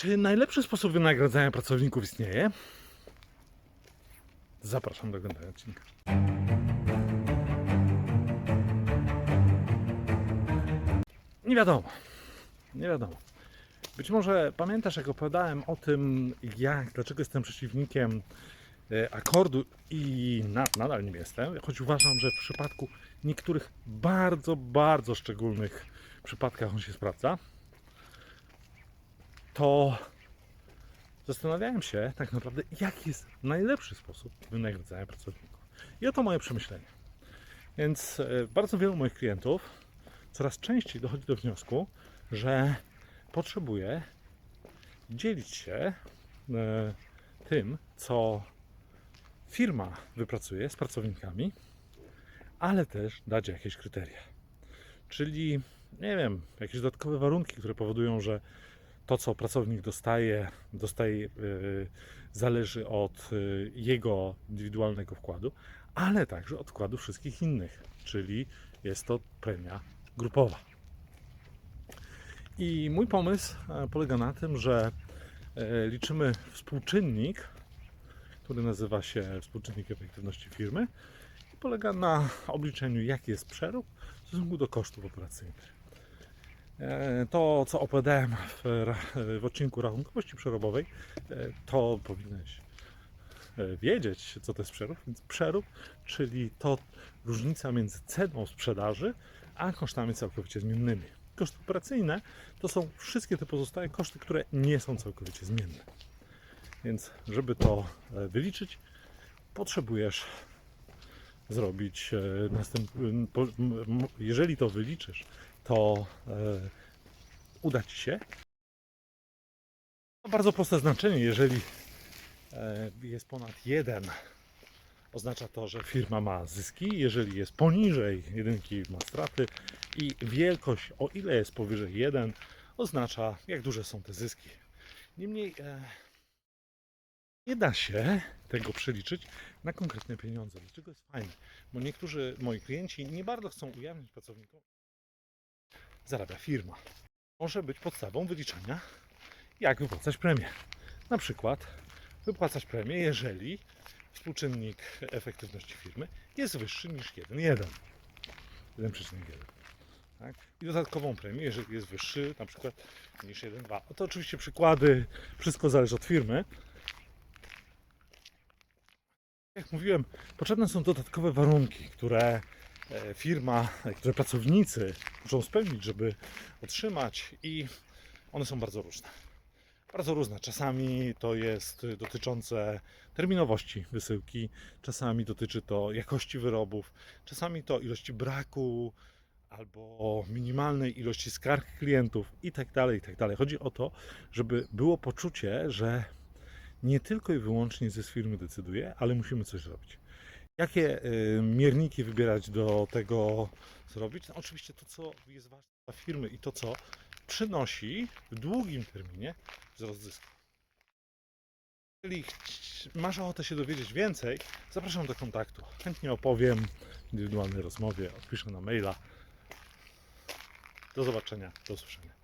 Czy najlepszy sposób wynagradzania pracowników istnieje? Zapraszam do oglądania odcinka. Nie wiadomo. Nie wiadomo. Być może pamiętasz, jak opowiadałem o tym, jak, dlaczego jestem przeciwnikiem e, akordu i na, nadal nim jestem, choć uważam, że w przypadku niektórych bardzo, bardzo szczególnych przypadkach on się sprawdza, to zastanawiałem się tak naprawdę, jaki jest najlepszy sposób wynagradzania pracowników. I oto moje przemyślenie. Więc e, bardzo wielu moich klientów coraz częściej dochodzi do wniosku, że potrzebuje dzielić się e, tym, co firma wypracuje z pracownikami, ale też dać jakieś kryteria. Czyli, nie wiem, jakieś dodatkowe warunki, które powodują, że to, co pracownik dostaje, dostaje, e, zależy od e, jego indywidualnego wkładu, ale także od wkładu wszystkich innych, czyli jest to premia grupowa. I mój pomysł e, polega na tym, że e, liczymy współczynnik, który nazywa się współczynnik efektywności firmy i polega na obliczeniu, jaki jest przerób w stosunku do kosztów operacyjnych. E, To, co opowiadałem w, w odcinku rachunkowości przerobowej, e, to powinieneś e, wiedzieć, co to jest przerób. Więc przerób, czyli to różnica między ceną sprzedaży, a kosztami całkowicie zmiennymi. Koszty operacyjne to są wszystkie te pozostałe koszty, które nie są całkowicie zmienne. Więc, żeby to wyliczyć, potrzebujesz zrobić m- Jeżeli to wyliczysz, to e, uda ci się. Ma bardzo proste znaczenie. Jeżeli e, jest ponad jeden, oznacza to, że firma ma zyski. Jeżeli jest poniżej jedynki, ma straty. I wielkość, o ile jest powyżej 1, oznacza, jak duże są te zyski. Niemniej e, nie da się tego przeliczyć na konkretne pieniądze. Dlaczego jest fajne? Bo niektórzy moi klienci nie bardzo chcą ujawnić pracownikom, zarabia firma. Może być podstawą wyliczania, jak wypłacać premię. Na przykład wypłacać premię, jeżeli współczynnik efektywności firmy jest wyższy niż 1,1. 1,1. Tak? I dodatkową premię, jeżeli jest wyższy na przykład niż 1,2. To oczywiście przykłady, wszystko zależy od firmy. Jak mówiłem, potrzebne są dodatkowe warunki, które firma, e, które pracownicy muszą spełnić, żeby otrzymać i one są bardzo różne. Bardzo różne. Czasami to jest dotyczące terminowości wysyłki, czasami dotyczy to jakości wyrobów, czasami to ilości braku albo minimalnej ilości skarg klientów i tak dalej, tak. Chodzi o to, żeby było poczucie, że nie tylko i wyłącznie zysk firmy decyduje, ale musimy coś zrobić. Jakie y, mierniki wybierać do tego zrobić? No, oczywiście to, co jest ważne dla firmy i to, co przynosi w długim terminie wzrost zysku. Jeżeli masz ochotę się dowiedzieć więcej, zapraszam do kontaktu. Chętnie opowiem w indywidualnej rozmowie, odpiszę na maila. Do zobaczenia, do usłyszenia.